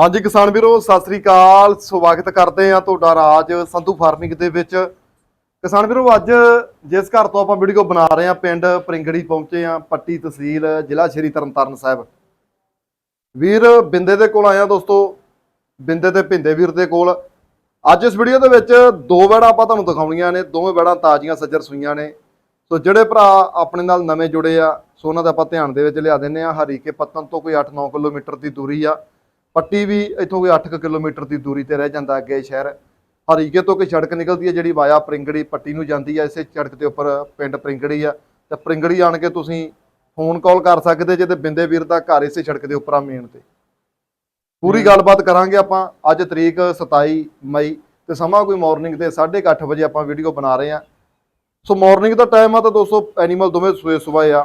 ਹਾਂਜੀ ਕਿਸਾਨ ਵੀਰੋ, ਸਤਿ ਸ੍ਰੀ ਅਕਾਲ। ਸਵਾਗਤ ਕਰਦੇ ਆ ਤੁਹਾਡਾ ਰਾਜ ਸੰਧੂ ਫਾਰਮਿੰਗ ਦੇ ਵਿੱਚ। ਕਿਸਾਨ ਵੀਰੋ, ਅੱਜ ਜਿਸ ਘਰ ਤੋਂ ਆਪਾਂ ਵੀਡੀਓ ਬਣਾ ਰਹੇ ਆ ਪਿੰਡ ਪ੍ਰਿੰਗੜੀ ਪਹੁੰਚੇ ਆ ਪੱਟੀ ਤਹਿਸੀਲ, ਜ਼ਿਲ੍ਹਾ ਸ਼੍ਰੀ ਤਰਨਤਾਰਨ ਸਾਹਿਬ। ਵੀਰ, ਬਿੰਦੇ ਦੇ ਕੋਲ ਆਇਆ ਦੋਸਤੋ। ਬਿੰਦੇ ਤੇ ਭਿੰਦੇ ਵੀਰ ਦੇ ਕੋਲ। ਅੱਜ ਇਸ ਵੀਡੀਓ ਦੇ ਵਿੱਚ ਦੋ ਵੜਾ ਆਪਾਂ ਤੁਹਾਨੂੰ ਦਿਖਾਉਣੀਆਂ ਨੇ। ਦੋਵੇਂ ਵੜਾ ਤਾਜ਼ੀਆਂ ਸੱਜਰ ਸੂਈਆਂ ਨੇ। ਸੋ ਜਿਹੜੇ ਭਰਾ ਆਪਣੇ ਨਾਲ ਨਵੇਂ ਜੁੜੇ ਆ, ਸੋ ਉਹਨਾਂ ਦਾ ਆਪਾਂ ਧਿਆਨ ਦੇ ਵਿੱਚ ਲਿਆ ਦਿੰਨੇ ਆ ਹਰੀਕੇ ਪੱਤਨ ਤੋਂ ਕੋਈ 8-9 ਕਿਲੋਮੀਟਰ ਦੀ ਦੂਰੀ ਆ। ਪੱਟੀ ਵੀ ਇੱਥੋਂ ਕੋਈ 8 ਕਿਲੋਮੀਟਰ ਦੀ ਦੂਰੀ ਤੇ ਰਹਿ ਜਾਂਦਾ ਅੱਗੇ ਸ਼ਹਿਰ। ਹਰੀਕੇ ਤੋਂ ਕੋਈ ਸੜਕ ਨਿਕਲਦੀ ਹੈ ਜਿਹੜੀ ਵਾਇਆ ਪ੍ਰਿੰਗੜੀ ਪੱਟੀ ਨੂੰ ਜਾਂਦੀ ਹੈ ਇਸੇ ਸੜਕ ਦੇ ਉੱਪਰ ਪਿੰਡ ਪ੍ਰਿੰਗੜੀ ਆ। ਤੇ ਪ੍ਰਿੰਗੜੀ ਆਣ ਕੇ ਤੁਸੀਂ ਫੋਨ ਕਾਲ ਕਰ ਸਕਦੇ ਜੇ ਤੇ ਬਿੰਦੇ ਵੀਰ ਦਾ ਘਰ ਇਸੇ ਸੜਕ ਦੇ ਉੱਪਰ ਆ ਮੇਨ ਤੇ। ਪੂਰੀ ਗੱਲਬਾਤ ਕਰਾਂਗੇ ਆਪਾਂ। ਅੱਜ ਤਰੀਕ 27 ਮਈ ਤੇ ਸਮਾਂ ਕੋਈ ਮਾਰਨਿੰਗ ਦੇ 8:30 ਵਜੇ ਆਪਾਂ ਵੀਡੀਓ ਬਣਾ ਰਹੇ ਆ ਸੋ ਮਾਰਨਿੰਗ ਦਾ ਟਾਈਮ ਆ ਤਾਂ ਦੋਸਤੋ ਐਨੀਮਲ ਦੋਵੇਂ ਸਵੇਰ ਸਵੇਰ ਆ।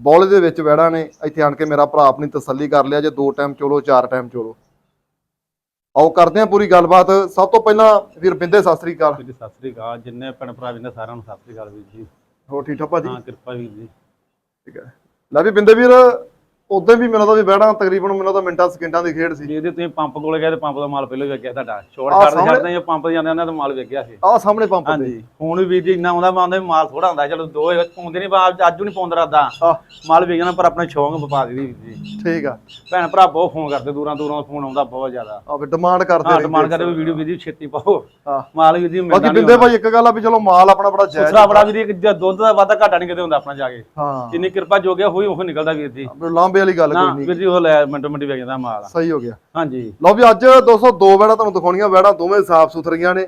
ਬੌਲੇ ਦੇ ਵਿੱਚ ਵਹਿੜਾ ਨੇ ਇੱਥੇ ਆਣ ਕੇ ਮੇਰਾ ਭਰਾ ਆਪਣੀ ਤਸੱਲੀ ਕਰ ਲਿਆ ਜੇ ਦੋ ਟਾਈਮ ਚੋਲੋ ਚਾਰ ਟਾਈਮ ਚੋਲੋ। ਆਓ ਕਰਦੇ ਆ ਪੂਰੀ ਗੱਲਬਾਤ। ਸਭ ਤੋਂ ਪਹਿਲਾਂ ਵੀਰ ਬਿੰਦੇ ਸਤਿ ਸ੍ਰੀ ਅਕਾਲ। ਜੀ ਸਤਿ ਸ੍ਰੀ ਅਕਾਲ। ਜਿੰਨੇ ਭੈਣ ਭਰਾ ਵੀ ਨੇ ਸਾਰਿਆਂ ਨੂੰ ਸਤਿ ਸ੍ਰੀ ਅਕਾਲ ਵੀਰ ਜੀ। ਹੋ ਠੀਕ ਠਾਕ ਭਾਜੀ ਹਾਂ ਕਿਰਪਾ ਵੀਰ ਜੀ। ਠੀਕ ਹੈ। ਲੈ ਵੀ ਬਿੰਦੇ ਵੀਰ ਉਦੋਂ ਵੀ ਮੈਨੂੰ ਤਾਂ ਵੀ ਵਹਿੜਾ ਤਕਰੀਬਨ ਮੈਨੂੰ ਤਾਂ ਮਿੰਟਾਂ ਸਕਿੰਟਾਂ ਦੀ ਖੇਡ ਸੀ। ਜੀ ਇਹਦੇ ਤੁਸੀਂ ਪੰਪ ਕੋਲੇ ਗਏ ਤੇ ਪੰਪ ਦਾ ਮਾਲ ਪਹਿਲਾਂ ਹੀ ਵੇਖਿਆ ਤੁਹਾਡਾ। ਛੋੜ ਆਹ ਛੱਡਦੇ ਸਾਹਮਣੇ- ਜਾਂ ਪੰਪ ਜਾਂਦੇ ਉਹਨਾਂ ਦਾ ਮਾਲ ਵੇਖਿਆ ਸੀ। ਆਹ ਸਾਹਮਣੇ ਪੰਪ ਤੇ। ਹਾਂਜੀ। ਹੁਣ ਵੀ ਵੀਰ ਜੀ ਇੰਨਾ ਆਉਂਦਾ ਮਾਲ ਮਾਲ ਥੋੜਾ ਹੁੰਦਾ ਚਲੋ ਦੋ ਪਾਉਂਦੇ ਨਹੀਂ ਬਾਅਦ ਅੱਜ ਨਹੀਂ ਪਾਉਂਦਾ ਰਾਦਾ। ਆਹ। ਮਾਲ ਵੇਚ ਜਾਣਾ ਪਰ ਆਪਣੇ ਸ਼ੌਂਕ ਵਪਾ ਦੀ ਵੀਰ ਜੀ ਠੀਕ ਆ। ਭੈਣ ਭਰਾ ਬਹੁਤ ਫੋਨ ਕਰਦੇ ਦੂਰਾਂ ਦੂਰਾਂ ਫੋਨ ਆਉਂਦਾ ਬਹੁਤ ਜ਼ਿਆਦਾ। ਆ ਵੀ ਡਿਮਾਂਡ ਕਰਦੇ ਹਾਂ ਡਿਮਾਂਡ ਕਰਦੇ ਵੀ ਵੀਡੀਓ ਵੀਰ ਜੀ ਛੇਤੀ ਪਾਓ। ਹਾਂ ਮਾਲ ਵੀਰ ਜੀ ਬਾਕੀ ਮਿਲਦਾ ਬਿੰਦੇ ਭਾਈ ਇੱਕ ਗੱਲ ਆ ਵੀ ਚਲੋ ਮਾਲ ਆਪਣਾ ਬੜਾ ਜਾਇਜ਼ ਦੂਸਰਾ ਬੜਾ ਵੀਰ ਜੀ, ਇੱਕ ਜ- ਦੁੱਧ ਦਾ ਵਾਧਾ ਘਾਟਾ ਨਹੀਂ ਕਿਤੇ ਹੁੰਦਾ ਆਪਣਾ ਜਾ ਕੇ। ਹਾਂ। ਜਿੰਨੀ ਕਿਰਪਾ ਜੋ ਗਿਆ ਹੋਈ ਉਹ ਨਿਕਲਦਾ ਵੀਰ ਜੀ। ਵੀ ਲਾਂਬੇ ਵਾਲੀ ਗੱਲ ਕੋਈ ਨਹੀਂ ਵੀਰ ਜੀ ਉਹ ਲੈ ਮਿੰਟੋ ਮਿੰਟੀ ਵੇਚ ਜਾਂਦਾ ਮਾਲ। ਸਹੀ ਹੋ ਗਿਆ। ਹਾਂਜੀ। ਲਓ ਵੀ ਅੱਜ 202 ਵੈੜਾ ਤੁਹਾਨੂੰ ਦਿਖਾਉਣੀਆਂ ਵੈੜਾ ਦੋਵੇਂ ਸਾਫ਼ ਸੁਥਰੀਆਂ ਨੇ।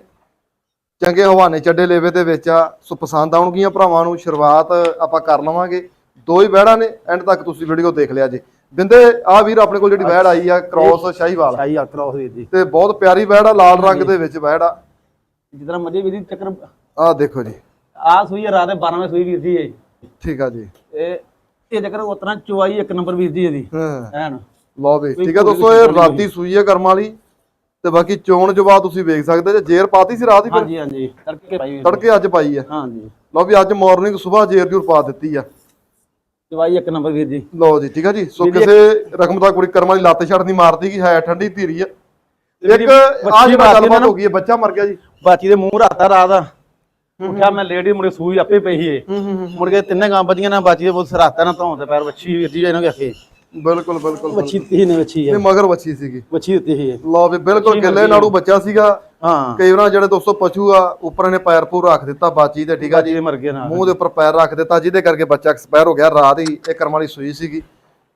ਚੰਗੇ ਹਵਾਨੇ ਚੱਡੇ ਲੇਵੇ ਦੇ ਵਿੱਚ ਆ ਸੋ ਪਸੰਦ ਆਉਣਗੀਆਂ ਭਰਾਵਾਂ ਨੂੰ ਸ਼ੁਰੂਆਤ ਆਪਾਂ ਕਰ ਲਵਾਂਗੇ। ਦੋ ਹੀ ਵੈੜਾ ਨੇ ਐਂਡ ਤੱਕ ਤੁਸੀਂ ਵੀਡੀਓ ਦੇਖ ਲਿਆ ਜੇ। ਬਿੰਦੇ ਆ ਵੀਰ ਆਪਣੇ ਕੋਲ ਜਿਹੜੀ ਵੈੜ ਆਈ ਆ ਕ੍ਰੋਸ ਸ਼ਾਹੀਵਾਲ। ਸ਼ਾਹੀ ਆਕਰਾ ਹੋ ਵੀਰ ਜੀ। ਤੇ ਬਹੁਤ ਪਿਆਰੀ ਵੈੜ ਆ ਲਾਲ ਰੰਗ ਦੇ ਵਿੱਚ ਵੈੜ ਆ। ਜਿੱਦਾਂ ਮਰਜ਼ੀ ਵੀਰ ਜੀ ਚੱਕਰ ਆਹ ਦੇਖੋ ਜੀ। ਆ ਸੂਈ ਰਾਤ ਦੇ 12 ਵਜੇ ਸੂਈ ਵੀਰ ਜੀ ਇਹ। ਠੀਕ ਆ ਜੀ। ਇਹ ਇਹ ਚੱਕਰ ਉਤਨਾ ਚੁਆਈ ਇੱਕ ਨੰਬਰ ਵੀਰ ਜੀ ਇਹਦੀ। ਹਾਂ। ਐਨ ਲਓ ਵੀ ਠੀਕ ਆ ਦੋਸਤੋ ਇਹ ਰਾਤੀ ਸੂਈ ਹੈ ਕਰਮ ਵਾਲੀ ਤੇ ਬਾਕੀ ਚੋਣ ਜਵਾਬ ਤੁਸੀਂ ਵੇਖ ਸਕਦੇ ਜੇ ਜੇਰ ਪਾਤੀ ਸੀ ਰਾਤ ਹੀ ਫਿਰ? ਹਾਂਜੀ ਹਾਂਜੀ ਤੜਕੇ ਪਾਈ। ਤੜਕੇ ਅੱਜ ਪਾਈ ਆ। ਹਾਂਜੀ। ਲਓ ਵੀ ਅੱਜ ਮਾਰਨਿੰਗ ਸਵੇਰ ਜੇਰ ਜੂਰ ਪਾ ਦਿੱਤੀ ਆ। ਚੁਆਈ ਇੱਕ ਨੰਬਰ ਵੀਰ ਜੀ। ਲਓ ਜੀ ਠੀਕ ਆ ਜੀ। ਸੋ ਕਿਸੇ ਰਕਮ ਦਾ ਕੁੜੀ ਕਰਮ ਵਾਲੀ ਲੱਤ ਛੱਡ ਨਹੀਂ ਮਾਰਦੀ ਕਿ ਹੈ ਠੰਡੀ ਧੀਰੀ ਆ। ਇੱਕ ਜੀ, ਆ ਬੱਚੀ ਜਿਹੜਾ ਮਾਰਦੀ ਗੱਲਬਾਤ। ਹੋ ਗਈ ਹੈ ਬੱਚਾ ਮਰ ਗਿਆ ਜੀ। ਬਾਚੀ ਦੇ ਮੂੰਹ ਰਾਤਾ ਰਾਤ ਉੱਠਿਆ ਮੈਂ ਲੇਡੀ ਮੁੜੇ ਸੂਈ ਆਪੇ ਪਈ ਏ ਮੁੜ ਕੇ ਤਿੰਨੇ ਗਾਂ ਬੱਜੀਆਂ ਨਾ ਬਾਚੀ ਬੁੱਤ ਸਰਾਤਾ ਨਾ ਧੌਣ ਤੇ ਪੈਰ ਵੱਛੀ ਵੀਰ ਜੀ ਇਹਨਾਂ ਕੇ ਬਿਲਕੁਲ ਬਿਲਕੁਲ ਵੱਛੀ ਦਿੱਤੀ ਨੇ ਵੱਛੀ ਇਹ ਹੈ ਮਗਰ ਬੱਚੀ ਸੀਗੀ। ਵੱਛੀ ਦਿੱਤੀ ਸੀ ਇਹ। ਲਓ ਵੀ ਬਿਲਕੁਲ ਗਿੱਲੇ ਨਾੜੂ ਬੱਚਾ ਸੀਗਾ। ਹਾਂ। ਕਈ ਵਾਰ ਜਿਹੜੇ ਦੋਸਤੋ ਪਸ਼ੂ ਆ ਉੱਪਰ ਨੇ ਪੈਰ ਪੂਰ ਰੱਖ ਦਿੱਤਾ ਬਾਚੀ ਤੇ ਠੀਕ ਆ ਦੇ ਮਰ ਗਏ ਨਾਲ। ਮੂੰਹ ਦੇ ਉੱਪਰ ਪੈਰ ਰੱਖ ਦਿੱਤਾ ਜਿਹਦੇ ਕਰਕੇ ਬੱਚਾ ਐਕਸਪਾਇਰ ਹੋ ਗਿਆ ਰਾਤ ਹੀ ਇਹ ਕਰਮ ਵਾਲੀ ਸੂਈ ਸੀਗੀ।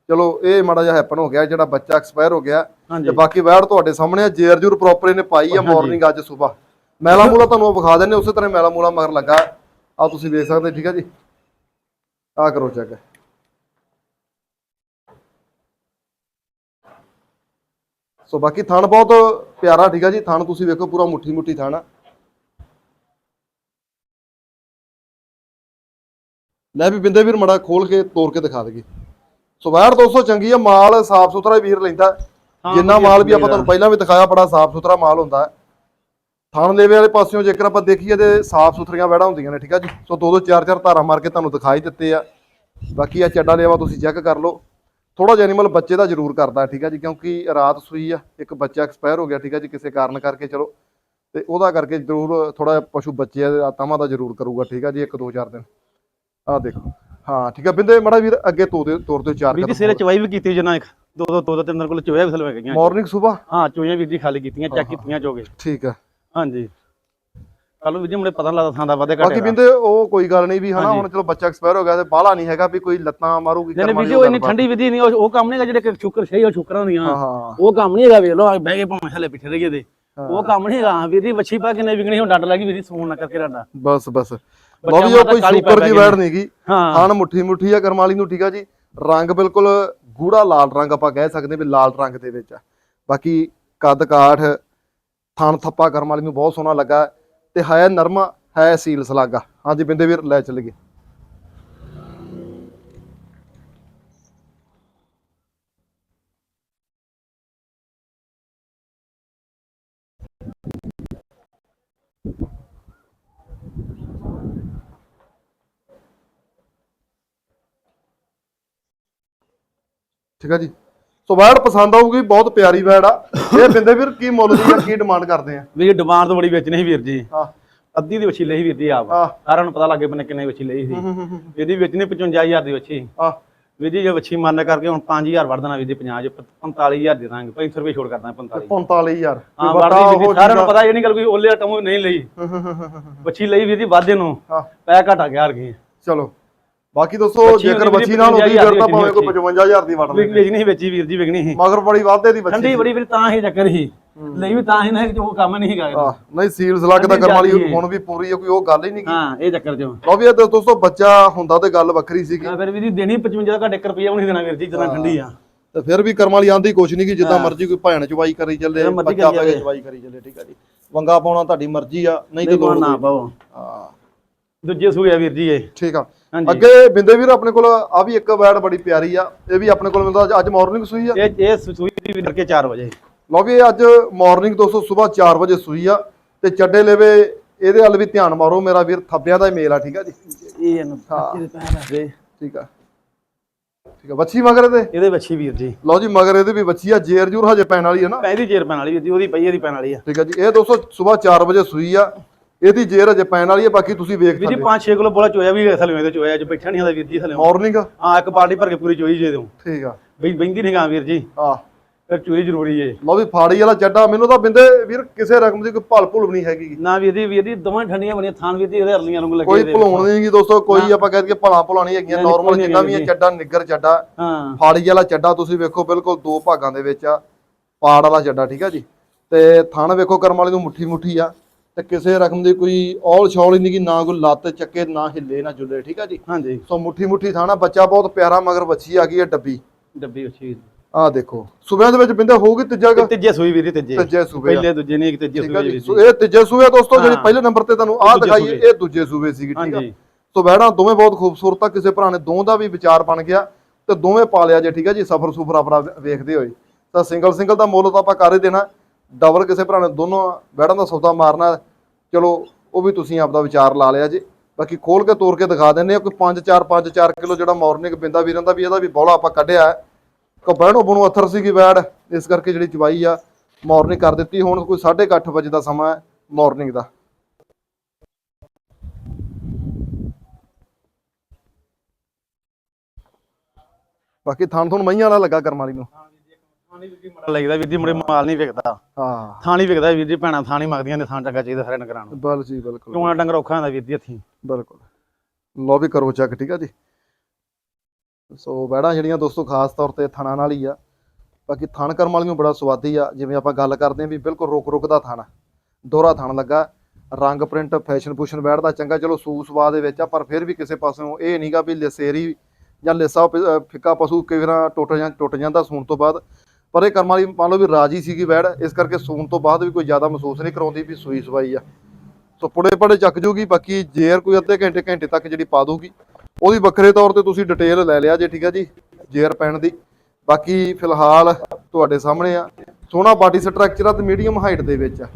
ਚਲੋ ਇਹ ਮਾੜਾ ਜਿਹਾ ਹੈਪਨ ਹੋ ਗਿਆ ਜਿਹੜਾ ਬੱਚਾ ਐਕਸਪਾਇਰ ਹੋ ਗਿਆ। ਤੇ ਬਾਕੀ ਵੈੜ ਤੁਹਾਡੇ ਸਾਹਮਣੇ ਆ ਜੇਰ ਜੂਰ ਪ੍ਰੋਪਰ ਇਹਨੇ ਪਾਈ ਆ ਮਾਰਨਿੰਗ ਅੱਜ ਸਵੇਰ। ਮੈਲਾ ਮੂਲਾ ਤੁਹਾਨੂੰ ਵਿਖਾ ਦਿੰਨੇ ਉਸੇ ਤਰ੍ਹਾਂ ਮੈਲਾ ਮੂਲਾ ਮਗਰ ਲੱਗਾ। ਆ ਤੁਸੀਂ ਵੇਖ ਸਕਦੇ ਠੀਕ ਆ ਜੀ? ਆ ਕਰੋ ਚੈੱਕ ਸੋ ਬਾਕੀ ਥਣ ਬਹੁਤ ਪਿਆਰਾ ਠੀਕ ਆ ਜੀ? ਥਣ ਤੁਸੀਂ ਵੇਖੋ ਪੂਰਾ ਮੁੱਠੀ ਮੁੱਠੀ ਥਣ ਆ। ਲੈ ਵੀ ਬਿੰਦੇ ਵੀਰ ਮੜਾ ਖੋਲ ਕੇ ਤੋੜ ਕੇ ਦਿਖਾ ਦਈਏ। ਸੋ ਵੈੜ 200 ਚੰਗੀ ਆ ਮਾਲ ਸਾਫ਼ ਸੁਥਰਾ ਵੀਰ ਲੈਂਦਾ। ਹਾਂ, ਜਿੰਨਾ ਮਾਲ ਵੀ ਆਪਾਂ। ਤੁਹਾਨੂੰ ਪਹਿਲਾਂ ਵੀ ਦਿਖਾਇਆ ਬੜਾ ਸਾਫ਼ ਸੁਥਰਾ ਮਾਲ ਹੁੰਦਾ। ਹੈ ਥਣ ਲੇਵੇ ਵਾਲੇ ਪਾਸਿਓਂ ਜੇਕਰ ਆਪਾਂ ਦੇਖੀਏ ਤੇ ਸਾਫ਼ ਸੁਥਰੀਆਂ ਵੈੜਾਂ ਹੁੰਦੀਆਂ ਨੇ ਠੀਕ ਆ ਜੀ? ਸੋ ਦੋ ਦੋ ਚਾਰ ਚਾਰ ਧਾਰਾਂ ਮਾਰ ਕੇ ਤੁਹਾਨੂੰ ਦਿਖਾਈ ਦਿੱਤੇ ਆ। ਬਾਕੀ ਆ ਚੱਡਾ ਲੇਵਾ ਤੁਸੀਂ ਚੈੱਕ ਕਰ ਲਓ। ਥੋੜਾ ਜਿਹਾ ਐਨੀਮਲ ਬੱਚੇ ਦਾ ਜ਼ਰੂਰ ਕਰਦਾ ਠੀਕ ਆ ਜੀ? ਕਿਉਂਕਿ ਰਾਤ ਸੂਈ ਆ ਇੱਕ ਬੱਚਾ ਐਕਸਪਾਇਰ ਹੋ ਗਿਆ ਠੀਕ ਆ ਜੀ? ਕਿਸੇ ਕਾਰਨ ਕਰਕੇ ਚਲੋ। ਤੇ ਉਹਦਾ ਕਰਕੇ ਜ਼ਰੂਰ ਥੋੜਾ ਪਸ਼ੂ ਬੱਚੇ ਆ ਤਾਵਾਂ ਦਾ ਜ਼ਰੂਰ ਕਰੂਗਾ ਠੀਕ ਆ ਜੀ? ਇੱਕ ਦੋ ਚਾਰ ਦਿਨ। ਆਹ ਦੇਖੋ। ਹਾਂ ਠੀਕ ਆ। ਬਿੰਦੇ ਮੜਾ ਵੀਰ ਅੱਗੇ ਤੋਰ ਤੋਰ ਦਿਓ ਚਾਰ ਵੀਰ ਜੀ ਸਵੇਰੇ ਚਵਾਈ ਵੀ ਕੀਤੀ ਜਨਾ ਇੱਕ। ਦੋ ਦੋ ਦੋ ਦੋ ਤਿੰਨ ਕੋਲ ਚੋਇਆ ਵੀ ਥਲੇ ਗਈਆਂ ਮਾਰਨਿੰਗ ਸਵੇਰ? ਹਾਂ ਚੋਈਆਂ ਵੀਰ ਜੀ ਖਾਲੀ ਕੀਤੀਆਂ ਚੈੱਕ ਕੀਤੀਆਂ ਚੋਗੇ ਠੀਕ ਆ। ਹਾਂਜੀ। ਕੱਲ ਵੀਰ ਜੀ ਮੁੰਡੇ ਪਤਾ ਨੀ ਲੱਗਦਾ ਥਾਂ ਦਾ ਵਾਦੇ ਬਾਕੀ ਘਟੇ ਬਿੰਦੇ ਉਹ ਕੋਈ ਗੱਲ ਨਹੀਂ ਵੀ ਹਨਾ। ਹੁਣ ਚਲੋ ਬੱਚਾ ਐਕਸਪਾਇਰ ਹੋ ਗਿਆ ਤੇ ਬਾਹਲਾ ਨਹੀਂ ਹੈਗਾ ਵੀ ਕੋਈ ਲੱਤਾਂ ਮਾਰੂਗੀ ਨਹੀਂ ਨਹੀਂ ਕਰਮਾਂ ਦੀ ਉਹ ਇੰਨੀ। ਠੰਡੀ ਵਿਧੀ ਨਹੀਂ ਉਹ ਕੰਮ ਨਹੀਂ ਹੈਗਾ ਜਿਹੜੇ ਸ਼ੁਕਰ ਸਹੀ ਉਹ ਸ਼ੁਕਰਾਂ ਦੀਆਂ। ਉਹ ਕੰਮ ਨਹੀਂ ਹੈਗਾ ਵੇਖ ਲਓ ਬਹਿ ਕੇ ਭਾਵੇਂ ਹਲੇ ਪਿੱਛੇ ਰਹੀਏ ਦੇ ਉਹ ਕੰਮ ਨਹੀਂ ਹੈਗਾ। ਵੀਰ ਜੀ ਵੱਛੀ ਪਾ ਕਿੰਨੇ ਵਿਗਣੀ ਹੁਣ ਡੱਡ ਲੱਗੀ ਵੀਰ ਜੀ ਸੂਣ ਨਾ ਕਰਕੇ ਡਾਡਾ। ਬਸ ਬਸ। ਵੀ ਉਹ ਕੋਈ ਸ਼ੂਕਰ ਦੀ ਵੈੜ ਨਹੀਂਗੀ ਹਾਂ। ਖਾਣ ਮੁੱਠੀ ਮੁੱਠੀ ਆ ਕਰਮ ਵਾਲੀ ਨੂੰ ਠੀਕ ਆ ਜੀ। ਰੰਗ ਬਿਲਕੁਲ ਗੂੜਾ ਲਾਲ ਰੰਗ ਆਪਾਂ ਕਹਿ ਸਕਦੇ ਵੀ ਲਾਲ ਰੰਗ ਦੇ ਵਿੱਚ ਆ। ਬਾਕੀ ਕੱਦ ਕਾਠ ਥਾਣ ਥੱਪਾ ਕਰਮ ਵਾਲੀ ਨੂੰ ਬਹੁਤ ਸੋਹਣਾ ਲੱਗਾ ਤੇ ਹੈ ਨਰਮਾ ਹੈ ਸੀਲ ਸਲਾਗਾ। ਹਾਂਜੀ ਬਿੰਦੇ ਵੀਰ, ਲੈ ਚੱਲ ਗਏ ਠੀਕ ਹੈ ਜੀ। ਸੋ ਵੈੜ ਪਸੰਦ ਆਊਗੀ ਬਹੁਤ ਪਿਆਰੀ ਵੈੜ ਆ। ਇਹ ਬਿੰਦੇ ਵੀਰ ਕੀ ਮੁੱਲ ਦੀ ਆ ਕੀ ਡਿਮਾਂਡ ਕਰਦੇ ਆ? ਵੀਰ ਡਿਮਾਂਡ ਤੋਂ ਬੜੀ ਵੇਚਣੀ ਸੀ ਵੀਰ ਜੀ। ਹਾਂ ਅੱਧੀ ਦੀ ਵੱਛੀ ਲਈ ਵੀਰ ਜੀ ਆਪ। ਹਾਂ। ਸਾਰਿਆਂ ਨੂੰ ਪਤਾ ਲੱਗੇ ਬੰਨੇ ਕਿੰਨੇ ਵੱਛੀ ਲਈ ਸੀ। ਇਹਦੀ ਵੇਚਣੀ 55000 ਦੀ ਵੱਛੀ। ਆ ਵੀਰ ਜੀ ਜੇ ਵੱਛੀ ਮੰਨ ਕਰਕੇ ਹੁਣ 5000 ਵੜ ਦੇਣਾ ਵੀਰ ਜੀ 50 ਚ 45000 ਦੇ ਦਾਂਗੇ। 500 ਰੁਪਏ ਛੋੜ ਕਰਦਾ 45 45000 ਹਾਂ ਸਾਰਿਆਂ ਨੂੰ ਪਤਾ ਇਹ ਨਹੀਂ ਗੱਲ ਕੋਈ ਓਲੇ ਟਮੋ ਨਹੀਂ ਲਈ। ਵੱਛੀ ਲਈ ਵੀਰ ਜੀ ਵਾਧੇ ਨੂੰ ਹਾਂ ਪੈ ਘਟਾ ਗਿਆ ਹਰ ਗਈ ਚਲੋ। ਬਾਕੀ ਦੋਸਤੋ ਜੇਕਰ ਬੱਚੀ ਨਾਲ ਹੁੰਦੀ 55,000 ਫਿਰ ਤਾਂ ਭਾਵੇਂ ਕੋਈ 55000 ਦੀ ਵੜ ਲੈਂਦੇ। ਵੇਚਣੀ ਵੇਚੀ ਵੀਰ ਜੀ ਵੇਚਣੀ ਸੀ। ਮਗਰ ਬੜੀ ਵਾਧੇ ਦੀ ਬੱਚੀ ਠੰਡੀ ਬੜੀ ਵੀਰ ਤਾਂ ਹੀ ਚੱਕਰ ਸੀ। ਲਈ ਵੀ ਤਾਂ ਹੀ ਨਾ ਕਿ ਉਹ ਕੰਮ ਨਹੀਂ ਹੈਗਾ ਨਹੀਂ ਸੀਲ ਸਲੱਗ ਦਾ ਕਰਮ ਵਾਲੀ। ਹੁਣ ਵੀ ਪੂਰੀ ਹੈ ਕੋਈ ਉਹ ਗੱਲ ਹੀ ਨਹੀਂ ਹਾਂ ਇਹ ਚੱਕਰ ਚੋਂ। ਲਓ ਵੀ ਦੋਸਤੋ ਬੱਚਾ ਹੁੰਦਾ ਤੇ ਗੱਲ ਵੱਖਰੀ ਸੀਗੀ ਹਾਂ ਫਿਰ ਵੀਰ ਜੀ ਦੇਣੀ 55 ਦਾ ਘੱਟ 1 ਰੁਪਿਆ ਵੀ ਨਹੀਂ ਦੇਣਾ ਵੀਰ ਜੀ ਜਿੰਨਾ ਠੰਡੀ ਆ। ਤੇ ਫਿਰ ਵੀ ਕਰਮ ਵਾਲੀ ਆਂਦੀ ਕੁਛ ਨਹੀਂ ਕਿ ਜਿੱਦਾਂ ਮਰਜ਼ੀ ਕੋਈ ਭੈਣ ਚਵਾਈ ਕਰੀ ਚੱਲੇ ਬੱਚਾ ਪੈ ਕੇ। ਚਵਾਈ ਕਰੀ ਚੱਲੇ ਠੀਕ ਆ ਜੀ। ਵੰਗਾ ਪਾਉਣਾ ਤੁਹਾਡੀ ਮਰਜ਼ੀ ਆ ਨਹੀਂ ਤੇ ਲੋੜ ਨਾ ਪਾਓ। ਹਾਂ। ਦੂਜੇ ਸੂਏ ਵੀਰ ਜੀ ਇਹ। ਠੀਕ ਆ। ਅੱਗੇ ਬਿੰਦੇ ਵੀਰ ਆਪਣੇ ਕੋਲ ਆ ਵੀ ਇੱਕ ਵੈੜ ਬੜੀ ਪਿਆਰੀ ਆ ਇਹ ਵੀ ਆਪਣੇ ਕੋਲ ਮਿਲਦਾ ਅੱਜ- ਮਾਰਨਿੰਗ ਸੂਈ ਆ। ਇਹ ਇਹ ਸੂਈ ਦੀ ਵੀਰ ਕੇ 4 ਵਜੇ। ਲਓ ਵੀ ਅੱਜ ਮਾਰਨਿੰਗ ਦੋਸਤੋ ਸਵੇਰ 4 ਵਜੇ ਸੂਈ ਆ ਤੇ ਚੱਡੇ ਲੇਵੇ ਇਹਦੇ ਵੱਲ ਵੀ ਧਿਆਨ ਮਾਰੋ ਮੇਰਾ ਵੀਰ ਥੱਬਿਆਂ ਦਾ ਹੀ ਮੇਲ ਆ ਠੀਕ ਆ ਜੀ? ਇਹ ਇਹਨੂੰ ਹਾਂ। ਦੇ ਠੀਕ ਆ। ਠੀਕ ਆ ਬੱਚੀ ਮਗਰ ਇਹਦੇ? ਇਹਦੇ ਵੱਛੀ ਵੀਰ ਜੀ। ਲਓ ਜੀ ਮਗਰ ਇਹਦੇ ਵੀ ਬੱਚੀ ਆ ਜੇਰ ਜੂਰ ਹਜੇ ਪੈਣ ਵਾਲੀ ਆ ਨਾ। ਪੈਦੀ ਜੇਰ ਪੈਣ ਵਾਲੀ ਵੀਰ ਜੀ ਉਹਦੀ ਪਈ ਇਹਦੀ ਪੈਣ ਵਾਲੀ ਆ। ਠੀਕ ਆ ਜੀ ਇਹ ਦੋਸਤੋ ਸਵੇਰ 4 ਵਜੇ ਸੂਈ ਆ ਇਹਦੀ ਜੇਰ ਹਜੇ ਪੈਣ ਵਾਲੀ ਆ ਬਾਕੀ ਤੁਸੀਂ ਵੇਖ ਵੀਰ ਜੀ ਸਕਦੇ 5-6 ਕਿਲੋ ਬੋਲਾ ਚੋਇਆ ਵੀ ਥਲੇ ਇਹਦੇ ਚੋਇਆ ਅੱਜ ਬੈਠਾ ਨਹੀਂ ਹੁੰਦਾ ਵੀਰ ਜੀ ਥਲੇ। ਮਾਰਨਿੰਗ ਹਾਂ ਇੱਕ ਪਾਰਟੀ ਭਰ ਕੇ ਪੂਰੀ ਚੋਈ ਜੇ ਦੋ ਠੀਕ ਆ। ਬਈ ਬੈਂਦੀ ਨਹੀਂ ਗਾ ਵੀਰ ਜੀ। ਆ ਫਿਰ ਚੋਈ ਜ਼ਰੂਰੀ ਏ ਲਓ ਵੀ ਫਾੜੀ ਵਾਲਾ ਚੱਡਾ ਮੈਨੂੰ ਤਾਂ ਬਿੰਦੇ ਵੀਰ ਕਿਸੇ ਰਕਮ ਦੀ ਕੋਈ ਭਲ ਭੁਲ ਵੀ ਨਹੀਂ ਹੈਗੀ। ਨਾ ਵੀਰ ਜੀ ਵੀਰ ਜੀ ਦੋਵਾਂ ਠੰਡੀਆਂ ਬਣੀਆਂ ਥਾਨ ਵੀਰ ਜੀ ਇਹਦੇ ਅਰਲੀਆਂ ਨੂੰ ਲੱਗੇ ਕੋਈ ਇਹਦੇ। ਭੁਲਾਉਣ ਨਹੀਂ ਗੀ ਦੋਸਤੋ ਕੋਈ ਆਪਾਂ ਕਹਿ ਦਈਏ ਭਲਾ ਭੁਲਾ ਨਹੀਂ ਹੈਗੀਆਂ ਨਹੀਂ, ਨਾਰਮਲ ਜਿੰਨਾ ਵੀ ਹੈ। ਚੱਡਾ ਨਿੱਗਰ ਚੱਡਾ ਹਾਂ। ਫਾੜੀ ਵਾਲਾ ਚੱਡਾ ਤੁਸੀਂ ਵੇਖੋ ਬਿਲਕੁਲ ਦੋ ਭਾਗਾਂ ਦੇ ਵਿੱਚ ਆ ਪਾੜ ਵਾਲਾ ਚੱਡਾ ਠੀਕ ਆ ਜੀ। ਤੇ ਥਣ ਵੇਖੋ ਕਰਮ ਵਾਲੀ ਨੂੰ ਮੁੱਠੀ ਮੁੱਠੀ ਆ। ਤੇ ਕਿਸੇ ਰਕਮ ਦੀ ਕੋਈ ਔਲ ਛੌਲ ਹੀ ਨਹੀਂ ਗੀ ਨਾ ਕੋਈ ਲੱਤ ਚੱਕੇ ਨਾ ਹਿੱਲੇ ਨਾ ਜੁਲੇ ਠੀਕ ਆ ਜੀ? ਹਾਂਜੀ। ਸੋ ਮੁੱਠੀ ਮੁੱਠੀ ਥਾਣਾ ਬੱਚਾ ਬਹੁਤ ਪਿਆਰਾ ਮਗਰ ਬੱਚੀ ਆ ਗਈ ਹੈ ਡੱਬੀ। ਡੱਬੀ ਜੀ। ਆਹ ਦੇਖੋ ਸੂਬਿਆਂ ਦੇ ਵਿੱਚ ਬਿੰਦੇ ਹੋਊਗੀ ਤੀਜਾ ਗਾ? ਤੀਜੇ ਸੂਈ ਵੀਰ ਤੀਜੇ। ਤੀਜੇ ਸੂਬੇ ਆ। ਪਹਿਲੇ ਦੂਜੇ ਨਹੀਂ ਇੱਕ ਤੀਜੇ ਆ ਵੀਰ ਸੋ ਇਹ ਤੀਜੇ ਸੂਬੇ ਆ ਦੋਸਤੋ ਜਿਹੜੀ। ਪਹਿਲੇ ਨੰਬਰ ਤੇ ਤੁਹਾਨੂੰ ਆਹ ਦਿਖਾਈ ਸੂਬੇ। ਇਹ ਦੂਜੇ ਸੂਬੇ ਸੀਗੀ ਠੀਕ ਆ। ਸੋ ਵੈੜਾਂ ਦੋਵੇਂ ਬਹੁਤ ਖੂਬਸੂਰਤ ਆ ਕਿਸੇ ਭਰਾ ਨੇ ਦੋ ਦਾ ਵੀ ਵਿਚਾਰ ਬਣ ਗਿਆ ਤੇ ਦੋਵੇਂ ਪਾ ਲਿਆ ਜੇ ਠੀਕ ਆ ਜੀ ਸਫਰ ਸੁਫਰ ਆਪਣਾ ਵੇਖਦੇ ਹੋਏ। ਤਾਂ ਸਿੰਗਲ ਸਿੰਗਲ ਦਾ ਮੁੱਲ ਤਾਂ ਆਪਾਂ ਕਰ ਹੀ ਦੇਣਾ। ਡਬਲ ਕਿਸੇ ਭਰਾ ਨੇ ਦੋਨੋਂ ਵੈੜਾਂ ਦਾ ਸੌਦਾ ਮਾਰਨਾ, ਚਲੋ ਉਹ ਵੀ ਤੁਸੀਂ ਆਪਦਾ ਵਿਚਾਰ ਲਾ ਲਿਆ ਜੀ। ਬਾਕੀ ਖੋਲ ਕੇ ਤੋੜ ਕੇ ਦਿਖਾ ਦਿੰਦੇ ਆ ਕੋਈ 5 4 5 4 ਕਿਲੋ ਜਿਹੜਾ ਮਾਰਨਿੰਗ ਬਿੰਦਾ ਵੀਰਾਂ ਦਾ ਵੀ ਇਹਦਾ ਵੀ ਬੌਲਾ ਆਪਾਂ ਕੱਢਿਆ ਹੈ। ਕੋ ਬਹਿਣੋ ਬਣੋ ਅਥਰ ਸੀਗੀ ਵੈੜ ਇਸ ਕਰਕੇ ਜਿਹੜੀ ਚਵਾਈ ਆ, ਮਾਰਨਿੰਗ ਕਰ ਦਿੱਤੀ। ਹੁਣ ਕੋਈ 8:30 ਵਜੇ ਦਾ ਸਮਾਂ ਹੈ ਮਾਰਨਿੰਗ ਦਾ। ਬਾਕੀ ਥਾਣ ਥੁਣ ਮਈਆਂ ਵਾਲਾ ਲੱਗਾ ਕਰਮ ਵਾਲੀ ਨੂੰ। ਲੱਗਦਾ ਵੀਰ ਜੀ ਮੁੜੇ ਮਾਲ ਨਹੀਂ ਵਿਕਦਾ। ਹਾਂ। ਥਾਣੀ ਵਿਕਦਾ ਵੀਰ ਜੀ ਭੈਣਾਂ ਥਾਣੀ ਮੰਗਦੀਆਂ ਨੇ ਥਾਂ ਚੰਗਾ ਚਾਹੀਦਾ ਸਾਰੇ ਡੰਗਰਾਂ ਨੂੰ। ਬਲ ਜੀ ਬਿਲਕੁਲ। ਚੋਣਾ ਡੰਗਰ ਔਖਾ ਹੁੰਦਾ ਵੀਰ ਜੀ ਹੱਥੀਂ ਬਿਲਕੁਲ। ਲੋ ਵੀ ਕਰੋ ਚੈੱਕ ਠੀਕ ਆ ਜੀ? ਸੋ ਬੈੜਾਂ ਜਿਹੜੀਆਂ ਦੋਸਤੋ ਖਾਸ ਤੌਰ ਤੇ ਥਣਾ ਨਾਲ ਹੀ ਆ। ਬਾਕੀ ਥਣ ਕਰਮ ਵਾਲੀਆਂ ਬੜਾ ਸਵਾਦੀ ਆ। ਜਿਵੇਂ ਆਪਾਂ ਗੱਲ ਕਰਦੇ ਆਂ ਵੀ ਬਿਲਕੁਲ ਰੁਕ ਰੁਕ ਦਾ ਥਣ ਦੋਹਰਾ ਥਣ ਲੱਗਾ। ਰੰਗ ਪ੍ਰਿੰਟ ਫੈਸ਼ਨ ਫੂਸ਼ਨ ਬੈੜਦਾ ਚੰਗਾ ਚਲੋ ਸੂ ਸਵਾ ਦੇ ਵਿੱਚ ਆ ਪਰ ਫਿਰ ਵੀ ਕਿਸੇ ਪਾਸਿਓਂ ਇਹ ਨਹੀਂਗਾ ਵੀ ਲਸੇਰੀ ਜਾਂ ਲਿਸਾ ਫਿੱਕਾ ਪਸ਼ੂ ਕਈ ਵਾਰ ਟੁੱਟ ਜਾਂ ਟੁੱਟ ਜਾਂਦਾ ਸੂਣ ਤੋਂ ਬਾਅਦ। ਪਰ ਇਹ ਕਰਮ ਵਾਲੀ ਮੰਨ ਲਓ ਵੀ ਰਾਜੀ ਸੀਗੀ ਬੈੜ ਇਸ ਕਰਕੇ ਸੂਣ ਤੋਂ ਬਾਅਦ ਵੀ ਕੋਈ ਜ਼ਿਆਦਾ ਮਹਿਸੂਸ ਨਹੀਂ ਕਰਾਉਂਦੀ ਵੀ ਸੂਈ ਸਵਾਈ ਆ। ਸੋ ਪੁੜੇ ਪੜੇ ਚੱਕ ਜੂਗੀ, ਬਾਕੀ ਜੇਰ ਕੋਈ ਅੱਧੇ ਘੰਟੇ ਘੰਟੇ ਤੱਕ ਜਿਹੜੀ ਪਾ ਦੂਗੀ ਉਹਦੀ ਵੱਖਰੇ ਤੌਰ ਤੇ ਤੁਸੀਂ ਡਿਟੇਲ ਲੈ ਲਿਆ ਜੇ, ਠੀਕ ਆ ਜੀ, ਜੇਰ ਪੈਣ ਦੀ। ਬਾਕੀ ਫਿਲਹਾਲ ਤੁਹਾਡੇ ਸਾਹਮਣੇ ਆ। ਸੋਹਣਾ ਬਾਡੀ ਸਟਰਕਚਰ ਆ ਤੇ ਮੀਡੀਅਮ ਹਾਈਟ ਦੇ ਵਿੱਚ ਆ।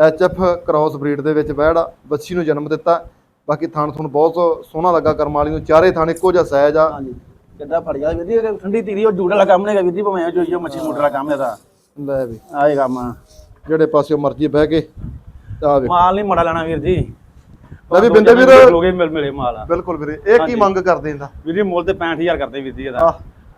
ਐਚਐਫ ਕ੍ਰਾਸ ਬਰੀਡ ਦੇ ਵਿੱਚ ਬੈੜ ਬੱਚੀ ਨੂੰ ਜਨਮ ਦਿੱਤਾ। ਬਾਕੀ ਥਣ ਥੁਣ ਬਹੁਤ ਸੋਹਣਾ ਲੱਗਾ ਕਰਮ ਵਾਲੀ ਨੂੰ, ਚਾਰੇ ਥਣ ਇੱਕੋ ਜਿਹਾ ਸਾਈਜ਼ ਆ। ਕਿੱਦਾਂ ਫੜ ਗਿਆ? ਵੀਰ ਜੀ ਇਹ ਠੰਡੀ ਤੀਰੀ ਉਹ ਜੂੜ ਵਾਲਾ ਕੰਮ ਨਹੀਂਗਾ ਵੀਰ ਜੀ ਭਾਵੇਂ ਜੋ ਜੋ ਮੱਛੀ ਮੋਟਰ ਵਾਲਾ ਕੰਮ ਇਹਦਾ। ਲੈ ਵੀ। ਆਏ ਕੰਮ ਜਿਹੜੇ ਪਾਸਿਓ ਮਰਜ਼ੀ ਬਹਿ ਕੇ ਆ ਵੇ ਮਾਲ ਨਹੀਂ ਮੜਾ ਲੈਣਾ ਵੀਰ ਜੀ। ਲੈ ਵੀ ਬਿੰਦੇ ਵੀਰ- ਲੋਗੇ ਮਿਲ ਮਿਲੇ ਮਾਲ ਆ। ਬਿਲਕੁਲ ਵੀਰੇ ਇਹ ਕੀ। ਮੰਗ ਕਰਦੇ ਇਹਦਾ? ਵੀਰ ਜੀ ਮੁੱਲ ਤੇ 65000 ਕਰਦੇ ਵੀਰ ਜੀ ਇਹਦਾ। ਆਹ।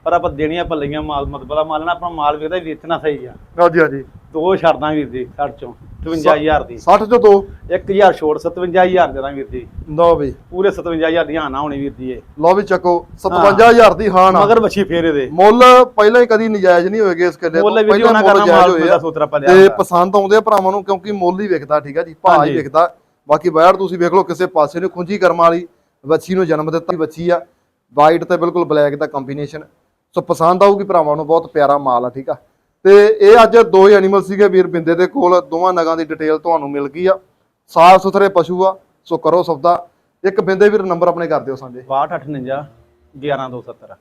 ਪਰ ਆਪਾਂ ਦੇਣੀਆਂ ਭੱਲੀਆਂ ਮਾਲ ਦਾ ਮਾਲ ਨਾ ਆਪਣਾ ਮਾਲ ਵੇਚਦਾ ਵੇਚਣਾ ਸਹੀ ਆ। ਹਾਂਜੀ ਹਾਂਜੀ। ਦੋ ਛੱਡਦਾ ਵੀਰ ਜੀ ਛੱਡ ਚੋਂ 57000 ਦੀ। 60 ਚੋਂ ਦੋ। 1000 ਛੋੜ 57000 ਦੇ ਦਾਂ ਵੀਰ ਜੀ। ਲਓ ਵੀ। ਪੂਰੇ 57000 ਦੀ ਹਾਨਾ ਹੋਣੀ ਵੀਰ ਜੀ ਇਹ। ਲਓ ਵੀ ਚੱਕੋ 57000 ਦੀ ਹਾਂ ਨਾ ਮਗਰ ਬੱਚੀ ਫੇਰੇ ਦੇ। ਮੁੱਲ ਪਹਿਲਾਂ ਹੀ ਕਦੀ ਨਜਾਇਜ਼ ਨਹੀਂ ਹੋਏਗੇ ਇਸ ਕਿੱਲੇ ਮੁੱਲ ਪਹਿਲਾਂ ਉਹਨਾਂ ਕਰਨਾ ਮਾਲ ਦਾ ਸੂਤਰਾ ਪਾ ਤੇ ਲਿਆ ਪਸੰਦ ਆਉਂਦੇ ਆ ਭਰਾਵਾਂ ਨੂੰ ਕਿਉਂਕਿ ਮੁੱਲ ਹੀ ਵਿਕਦਾ ਠੀਕ ਆ ਜੀ ਭਾਅ ਹੀ। ਵਿਕਦਾ। ਬਾਕੀ ਬੈੜ ਤੁਸੀਂ ਵੇਖ ਲਓ ਕਿਸੇ ਪਾਸੇ ਨੂੰ ਖੁੰਝੀ ਕਰਮ ਵਾਲੀ ਬੱਚੀ ਨੂੰ ਜਨਮ ਦਿੱਤਾ ਬੱਚੀ ਆ। ਵਾਈਟ ਤੇ ਬਿਲਕੁਲ ਬਲੈਕ ਦਾ ਕੰਬੀਨੇਸ਼ਨ ਸੋ ਪਸੰਦ ਆਊਗੀ ਭਰਾਵਾਂ ਨੂੰ ਬਹੁਤ ਪਿਆਰਾ ਮਾਲ ਆ ਠੀਕ ਆ। ਤੇ ਇਹ ਅੱਜ ਦੋ ਹੀ ਐਨੀਮਲ ਸੀਗੇ ਵੀਰ ਬਿੰਦੇ ਦੇ ਕੋਲ ਦੋਵਾਂ ਨਗਾਂ ਦੀ ਡਿਟੇਲ ਤੁਹਾਨੂੰ ਮਿਲ ਗਈ ਆ। ਸਾਫ਼ ਸੁਥਰੇ ਪਸ਼ੂ ਆ ਸੋ ਕਰੋ ਸੌਦਾ। ਇੱਕ ਬਿੰਦੇ ਵੀਰ ਨੰਬਰ ਆਪਣੇ ਕਰ ਦਿਓ ਸਾਂਝੇ। 6259 11270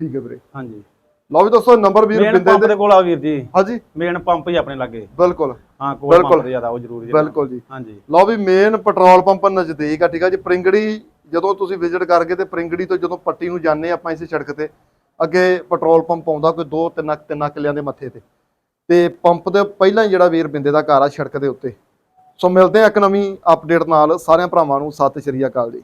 ਠੀਕ ਹੈ ਵੀਰੇ। ਹਾਂਜੀ। ਲਓ ਵੀ ਦੋਸਤੋ ਨੰਬਰ ਵੀਰ ਬਿੰਦੇ ਦੇ ਕੋਲ ਆ ਵੀਰ ਜੀ। ਹਾਂਜੀ। ਮੇਨ ਪੰਪ ਹੀ ਆਪਣੇ ਲੱਗੇ। ਬਿਲਕੁਲ। ਹਾਂ ਕੋਲ ਬਿਲਕੁਲ। ਪੰਪ ਜ਼ਿਆਦਾ ਉਹ ਜ਼ਰੂਰੀ ਹੈ ਬਿਲਕੁਲ ਜੀ। ਹਾਂਜੀ। ਲਓ ਵੀ ਮੇਨ ਪੈਟਰੋਲ ਪੰਪ ਨਜ਼ਦੀਕ ਆ ਠੀਕ ਆ ਜੀ। ਪ੍ਰਿੰਗੜੀ ਜਦੋਂ ਤੁਸੀਂ ਵਿਜ਼ਿਟ ਕਰਕੇ ਤੇ ਪ੍ਰਿੰਗੜੀ ਤੋਂ ਜਦੋਂ ਪੱਟੀ ਨੂੰ ਜਾਂਦੇ ਆਪਾਂ ਇਸੇ ਸੜਕ ਤੇ ਅੱਗੇ ਪੈਟਰੋਲ ਪੰਪ ਆਉਂਦਾ ਕੋਈ 2 3 ਤਿੰਨਾਂ ਕਿੱਲਿਆਂ ਦੇ ਮੱਥੇ ਤੇ। ਤੇ ਪੰਪ ਦੇ ਪਹਿਲਾਂ ਹੀ ਜਿਹੜਾ ਵੀਰ ਬਿੰਦੇ ਦਾ ਘਰ ਆ ਸੜਕ ਦੇ ਉੱਤੇ। ਸੋ ਮਿਲਦੇ ਆ ਇੱਕ ਨਵੀਂ ਅਪਡੇਟ ਨਾਲ ਸਾਰਿਆਂ ਭਰਾਵਾਂ ਨੂੰ, ਸਤਿ ਸ਼੍ਰੀ ਅਕਾਲ ਜੀ।